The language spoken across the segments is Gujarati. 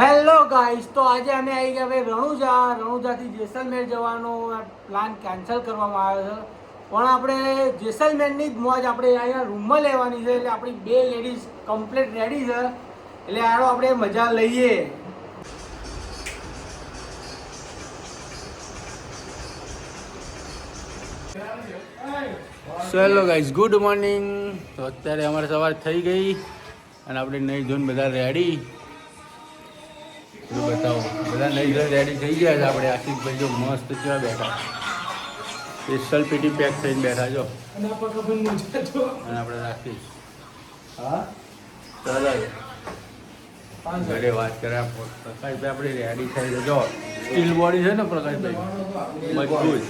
હેલો ગાઈસ તો આજે અમે આવી ગયા ભાઈ રણુજા. રણુજાથી જેસલમેર જવાનો પ્લાન કેન્સલ કરવામાં આવ્યો છે. પણ આપણે જેસલમેરની જ મોજ આપણે અહીંયા રૂમમાં લેવાની છે, એટલે આપણી બે લેડીઝ કમ્પ્લીટ રેડી છે. એટલે આનો આપણે મજા લઈએ. હેલો ગાઈસ ગુડ મોર્નિંગ તો અત્યારે અમારે સવાર થઈ ગઈ અને આપણે નહીં ધોઈને બધા રેડી બતાવો. બધા નહીં રેડી થઈ ગયા છે આપણે. આશિષભાઈ જો મસ્ત કેવા બેઠા. સ્પેશિયલ પેટી પેક થઈને બેઠા જો અને આપણે રાખી હા? ચાલો. ઘરે વાત કર્યા પ્રકાશભાઈ આપણે રેડી થઈ જો સ્ટીલ બોડી છે ને પ્રકાશભાઈ? મજબૂત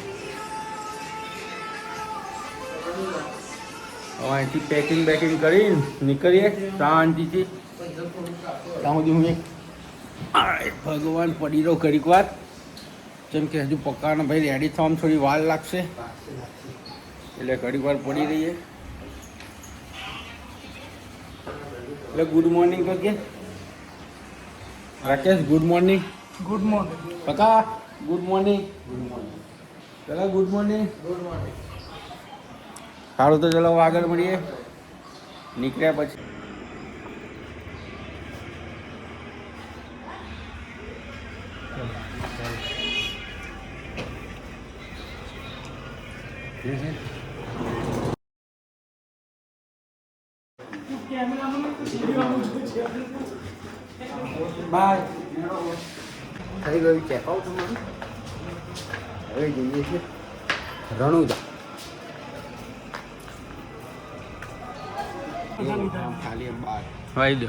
હવે અહીંથી પેકિંગ બેકિંગ કરી નીકળીએ. શાંતિથી. ત્યાં સુધી હું એક ભગવાન પડી રહ્યો ઘડીક વાર. જેમ કે હજુ પકાવાનો ભાઈ રેડી થવામાં થોડી વાર લાગશે. એટલે ઘડીક વાર પડી રહીએ. એટલે ગુડ મોર્નિંગ કે Rakesh good morning good morning પકા good morning good morning ચલો ગુડ મોર્નિંગ ગુડ મોર્નિંગ સારું તો ચલો આગળ મળીએ. નીકળ્યા પછી. બાય થઈ ગયું ચેકઆઉટ તમારું હવે જઈએ છીએ રણુજા. ખાલી બાર વાઈ દો.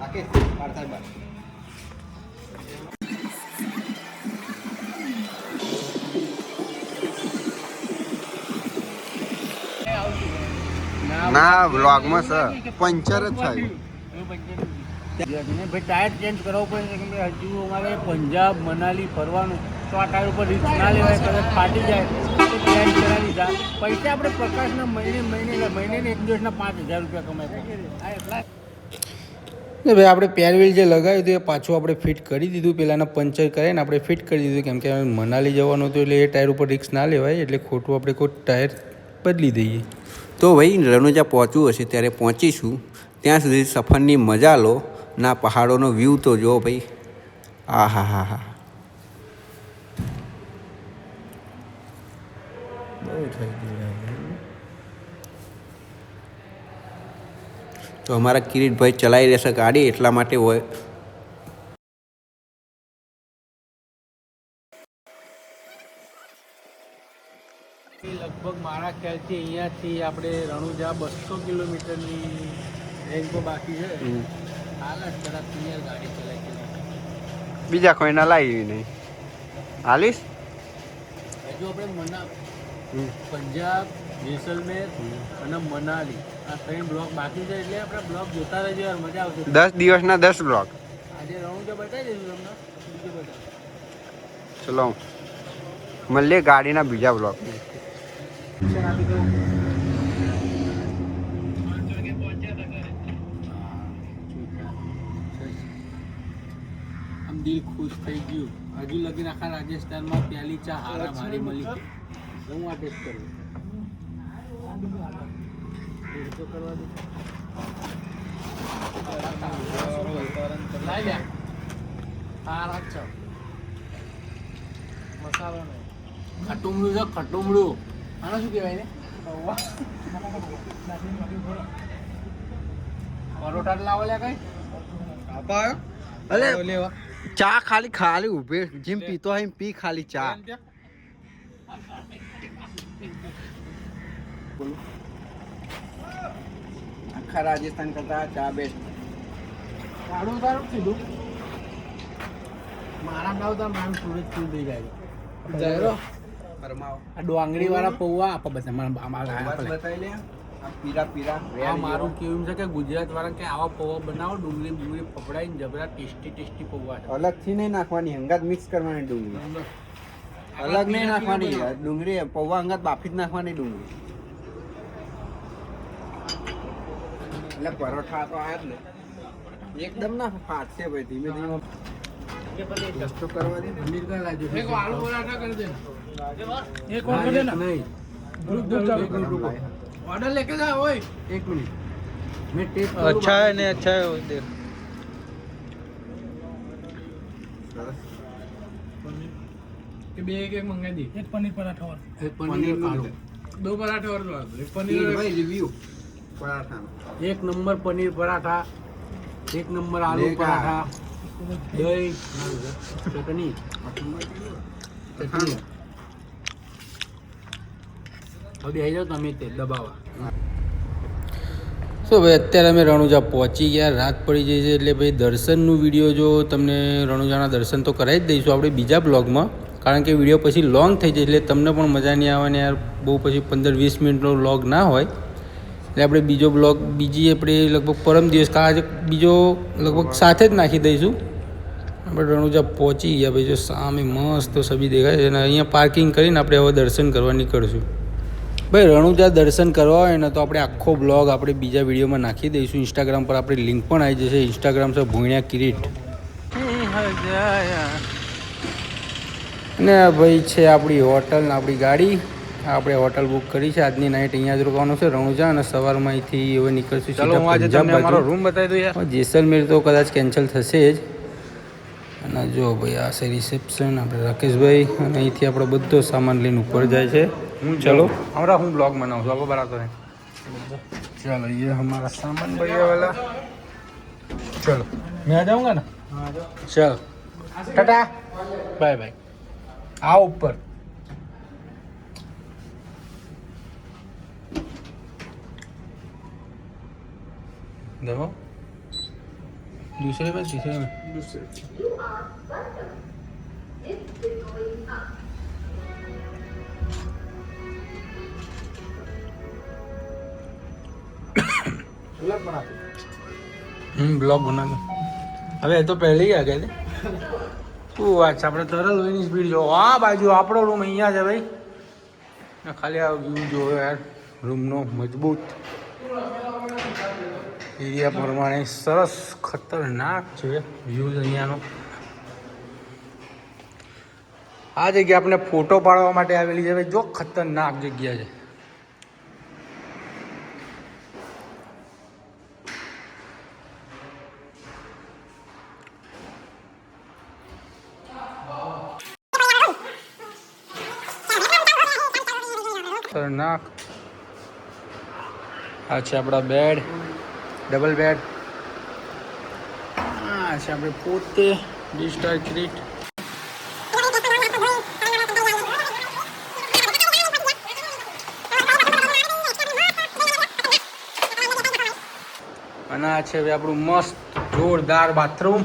રાકેશ બાર થાય બાર. ના વ્લોગમાં સર પંચર જ થયું. ભાઈ ટાયર ચેન્જ કરાવવો પડે કેમ કે હજુ અમારે પંજાબ મનાલી ફરવાનું. તો આ ટાયર ઉપર રિસ્ક ના લેવાય કદાચ ફાટી જાય કરાવી દીધા. પૈસા આપણે પ્રકાશના મહિને મહિને મહિને એક દિવસના પાંચ હજાર રૂપિયા કમાય ને ભાઈ આપણે પેરવેલ જે લગાવ્યું હતું એ પાછું આપણે ફિટ કરી દીધું. પહેલાંના પંચર કરીને આપણે ફિટ કરી દીધું. કેમ કે મનાલી જવાનું હતું એટલે એ ટાયર ઉપર રિક્સ ના લેવાય એટલે ખોટું આપણે કોઈ ટાયર બદલી દઈએ. તો ભાઈ, રણુજા પહોંચવું હશે ત્યારે પહોંચીશું. ત્યાં સુધી સફરની મજા લો. ના, પહાડોનો વ્યૂ તો જો ભાઈ. આ હા હા હા તો અમારા કિરીટભાઈ ચલાવી રહેશે ગાડી, એટલા માટે હોય લગભગ મારા ખ્યાલથી અહીંયાથી આપણે રણુજા બસો કિલોમીટરની રેન્જ પર બાકી છે. હાલ જ જરા ક્લિયર ગાડી ચલાવી બીજા કોઈના લાવી નહીં હાલીશ? હજુ આપણે મના પંજાબ જેસલમેર અને મનાલી. આ ત્રણ બ્લોક બાકી છે એટલે આપણે બ્લોક જોતા રહેજો યાર મજા આવશે. દસ દિવસના દસ બ્લોક. આજે રણુજા બતાવી દઈશું તમને. બીજું બતાવો. ચલો. મળીએ ગાડીના બીજા બ્લોક આમ દિલ ખુશ થઈ ગયું હજુ લગીન આખા રાજસ્થાનમાં પહેલી ચા હારા મારી મળી હું આ ટેસ્ટ કરું. હારા છે. મસાલો નહીં. ખટુમડું છે ખટુમડું આને શું કહેવાય ને પરોઠા લાવો લે કઈ. અરે ચા ખાલી ખાલી ઉભે. જેમ પીતો હોય એમ પી ખાલી ચા. આખા રાજસ્થાન કરતા ચા બેસ્ટ સારું સારું કીધું? મારા ગાવ તો મારું સુરત થઈ જાય. ફરમાવો. આ ડોંગળી વાળા પૌવા આપો બધા મારા અમારા બસ આપે બતાવી લે આ પીરા પીરા આ મારું કેવું છે કે ગુજરાત વાળા કે આવા પૌવા બનાવો ડુંગળી ડુંગળી પકડાઈને જબરા ટેસ્ટી ટેસ્ટી પૌવા અલગથી નહીં નાખવાની હંગાત મિક્સ કરવાની ડુંગળી. અલગ નહીં નાખવાની ડુંગળી પૌવા હંગાત બાફી જ નાખવાની ડુંગળી. એટલે પરોઠા તો આ જ ને. એકદમ ના ફાટશે ભાઈ ધીમે ધીમે. કરવાની કરવા દે આલુ પરાઠા કરી દે. एक और नहीं ऑर्डर लेके जा ओए। एक मिनट। मैं अच्छा है नहीं अच्छा है देख। के बे एक एक मंगा दी। एक पनीर पराठा और। एक पनीर दो पराठे और एक पनीर भाई रिव्यू पराठा। एक नंबर पनीर पराठा एक नंबर आलू पराठा। दही चटनी। चटनी હવે આવી જાઓ, તમે તે દબાવા. સો ભાઈ, અત્યારે અમે રણુજા પહોંચી ગયા, રાત પડી જાય છે એટલે ભાઈ દર્શનનું વીડિયો જો તમને રણુજાના દર્શન તો કરાવી જ દઈશું આપણે બીજા બ્લોગમાં, કારણ કે વીડિયો પછી લોંગ થઈ જાય એટલે તમને પણ મજા નહીં આવે યાર, બહુ પછી પંદર વીસ મિનિટનો વ્લોગ ના હોય. એટલે આપણે બીજો બ્લોગ બીજી આપણે લગભગ પરમ દિવસ કાં આજે બીજો લગભગ સાથે જ નાખી દઈશું. આપણે રણુજા પહોંચી ગયા ભાઈ, જો સામે મસ્ત સભી દેખાય છે અને અહીંયા પાર્કિંગ કરીને આપણે હવે દર્શન કરવા નીકળશું. ભાઈ રણુજા દર્શન કરવા હોય ને તો આપણે આખો બ્લોગ આપણે બીજા વિડીયોમાં નાખી દઈશું. ઇન્સ્ટાગ્રામ પર આપણી લિંક પણ આવી જશે. ઇન્સ્ટાગ્રામ છે ભૂણ્યા કિરીટ. અને આ ભાઈ છે આપણી હોટલ ને આપણી ગાડી. આપણે હોટલ બુક કરી છે. આજની નાઇટ અહીંયા જ રોકવાનું છે રણુજા અને સવારમાં અહીંથી હવે નીકળશું ચાલો હું આજે તમને અમારો રૂમ બતાવી દઉં યાર. જેસલમેર તો કદાચ કેન્સલ થશે જ. અને જો ભાઈ આ છે રિસેપ્શન આપણે રાકેશભાઈ. અને અહીંથી આપણો બધો સામાન લઈને ઉપર જાય છે. ચલો हमारा हूँ ब्लॉग बनाऊँ आपको बताता है चलो ये हमारा सामान बढ़िया वाला चलो मैं आ जाऊंगा ना चलो टाटा बाय बाय आओ ऊपर देखो दूसरे में तीसरे में दूसरे હમ બ્લોગ બનાતો હવે એ તો પહેલી આ ગઈ. શું વાત છે, આપણે તરલ લોહીની સ્પીડ જો આ બાજુ આપણો રૂમ અહીંયા છે ભાઈ. ખાલી આ વ્યૂ જોયો યાર. રૂમનો મજબૂત એરિયા પ્રમાણે સરસ ખતરનાક છે વ્યૂઝ અહીંયાનો. આ જગ્યા આપણે ફોટો પાડવા માટે આવેલી છે ભાઈ. જો ખતરનાક જગ્યા છે. ખતરનાક. આ છે આપણા બેડ ડબલ બેડ આ છે આપણે પોતે ડિસ્ટાર ક્રીટ અને આ છે આપણું મસ્ત, જોરદાર બાથરૂમ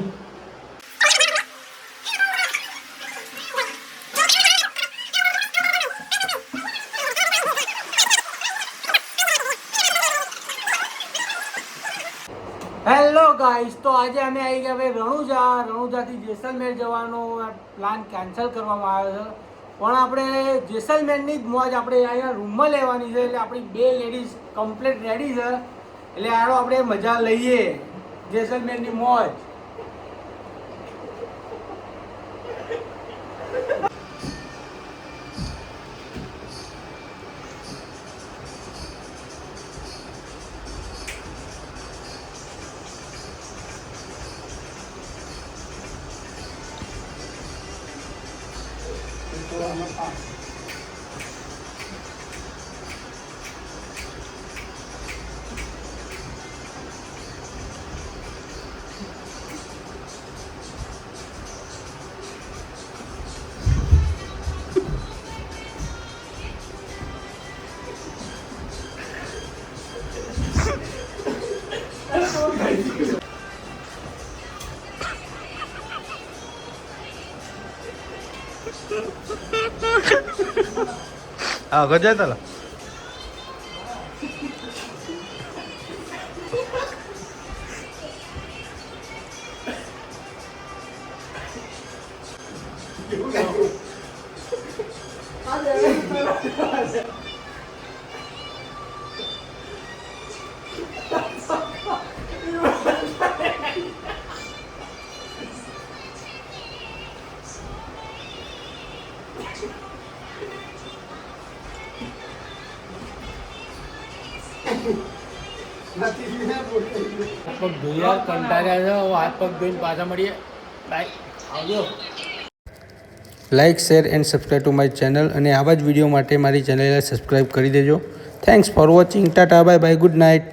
હેલો ગાઈસ તો આજે અમે આવી ગયા ભાઈ રણુજા. રણુજાથી જેસલમેર જવાનો પ્લાન કેન્સલ કરવામાં આવ્યો છે. પણ આપણે જેસલમેરની જ મોજ આપણે અહીંયા રૂમમાં લેવાની છે એટલે આપણી બે લેડીઝ કમ્પ્લીટ રેડી છે. એટલે આનો આપણે મજા લઈએ જેસલમેરની મોજ. આ ગજાય તલા Hadi. Like share and subscribe to my channel અને આવા જ વીડિયો માટે મારી ચેનલને સબસ્ક્રાઈબ કરી દેજો. Thanks for watching tata bye bye good night